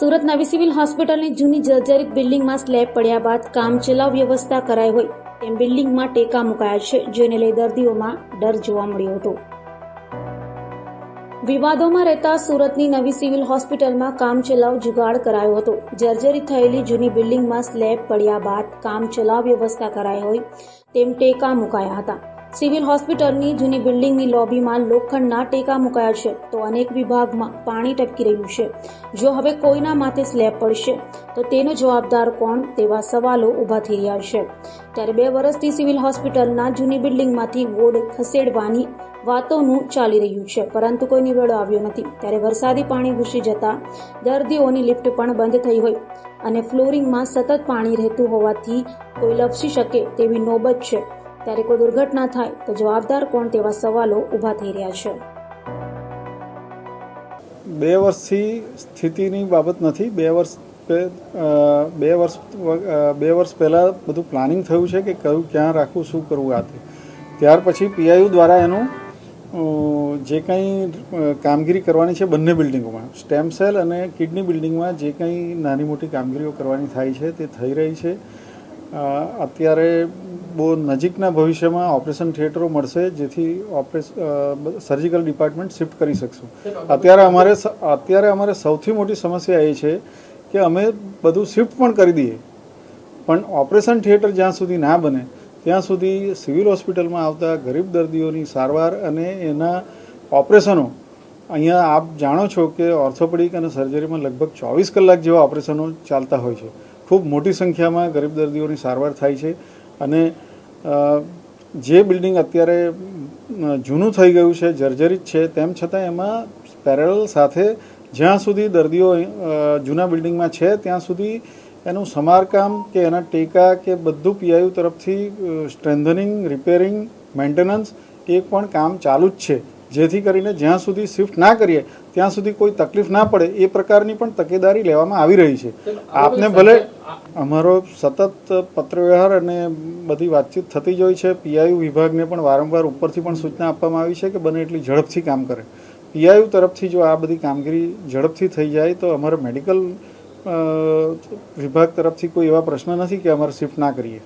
સુરત નવી સિવિલ હોસ્પિટલની જૂની જર્જરિત બિલ્ડિંગમાં સ્લેબ પડ્યા બાદ કામચલાઉ વ્યવસ્થા કરાઈ હોય તેમ બિલ્ડિંગમાં ટેકા મુકાયા છે, જેને લઈ દર્દીઓમાં ડર જોવા મળ્યો હતો. વિવાદોમાં રહેતા સુરતની નવી સિવિલ હોસ્પિટલમાં કામચલાઉ જુગાડ કરાયો હતો. જર્જરિત થયેલી જૂની બિલ્ડિંગમાં સ્લેબ પડ્યા બાદ કામચલાઉ વ્યવસ્થા કરાઈ હોય તેમ ટેકા મુકાયા હતા. સિવિલ હોસ્પિટલની જૂની બિલ્ડિંગની લોબીમાં લોખંડના ટેકા મુકાયા છે. તો અનેક વિભાગમાં પાણી ટપકી રહ્યું છે. જો હવે કોઈના માથે સ્લેબ પડશે, તો તેનો જવાબદાર કોણ તેવા સવાલો ઊભા થઈ રહ્યા છે. ત્યારે બે વર્ષથી સિવિલ હોસ્પિટલના જૂની બિલ્ડિંગમાંથી વોર્ડ ખસેડવાની વાતોનું ચાલી રહ્યું છે. પરંતુ કોઈ નિવેડો આવ્યો નથી. ત્યારે વરસાદી પાણી ઘૂસી જતા દર્દીઓની લિફ્ટ પણ બંધ થઈ હોય અને ફ્લોરિંગમાં સતત પાણી રહેતું હોવાથી કોઈ લપસી શકે તેવી નોબત છે. ત્યારે કોઈ દુર્ઘટના થાય તો જવાબદાર કોણ તેવા સવાલો ઊભા થઈ રહ્યા છે. બે વર્ષથી સ્થિતિની બાબત નથી. બે વર્ષ બે વર્ષ બે વર્ષ પહેલાં બધું પ્લાનિંગ થયું છે કે કયું ક્યાં રાખવું, શું કરવું આ ત્યાર પછી પીઆઈયુ દ્વારા એનું જે કંઈ કામગીરી કરવાની છે બંને બિલ્ડિંગોમાં, સ્ટેમ સેલ અને કિડની બિલ્ડિંગમાં જે કંઈ નાની મોટી કામગીરીઓ કરવાની થાય છે તે થઈ રહી છે. અત્યારે બહુ નજીકના ભવિષ્યમાં ઓપરેશન થિયેટરો મળશે, જેથી ઓપરેશ સર્જિકલ ડિપાર્ટમેન્ટ શિફ્ટ કરી શકશું. અત્યારે અમારે અત્યારે અમારે સૌથી મોટી સમસ્યા એ છે કે અમે બધું શિફ્ટ પણ કરી દઈએ, પણ ઓપરેશન થિયેટર જ્યાં સુધી ના બને, ત્યાં સુધી સિવિલ હોસ્પિટલમાં આવતા ગરીબ દર્દીઓની સારવાર અને એના ઓપરેશનો, અહીંયા આપ જાણો છો કે ઓર્થોપેડિક અને સર્જરીમાં લગભગ ચોવીસ કલાક જેવા ઓપરેશનો ચાલતા હોય છે. ખૂબ મોટી સંખ્યામાં ગરીબ દર્દીઓની સારવાર થાય છે. અને જે બિલ્ડિંગ અત્યારે જૂનું થઈ ગયું છે, જર્જરિત છે, તેમ છતાં એમાં પેરેલ સાથે જ્યાં સુધી દર્દીઓ જૂના બિલ્ડિંગમાં છે, ત્યાં સુધી એનું સમારકામ કે એના ટેકા કે બધું પીઆઈયુ તરફથી સ્ટ્રેન્થનિંગ રિપેરિંગ મેન્ટેનન્સ એ પણ કામ ચાલુ જ છે. જેથી કરીને જ્યાં સુધી શિફ્ટ ના કરીએ ત્યાં સુધી કોઈ તકલીફ ના પડે એ પ્રકારની પણ તકેદારી લેવામાં આવી રહી છે. આપને ભલે અમારો સતત પત્રવ્યવહાર અને બધી વાતચીત થતી જ હોય છે. પીઆઈયુ વિભાગને પણ વારંવાર ઉપરથી પણ સૂચના આપવામાં આવી છે કે બને એટલી ઝડપથી કામ કરે. પીઆઈયુ તરફથી જો આ બધી કામગીરી ઝડપથી થઈ જાય તો અમારે મેડિકલ વિભાગ તરફથી કોઈ એવા પ્રશ્ન નથી કે અમારે શિફ્ટ ના કરીએ.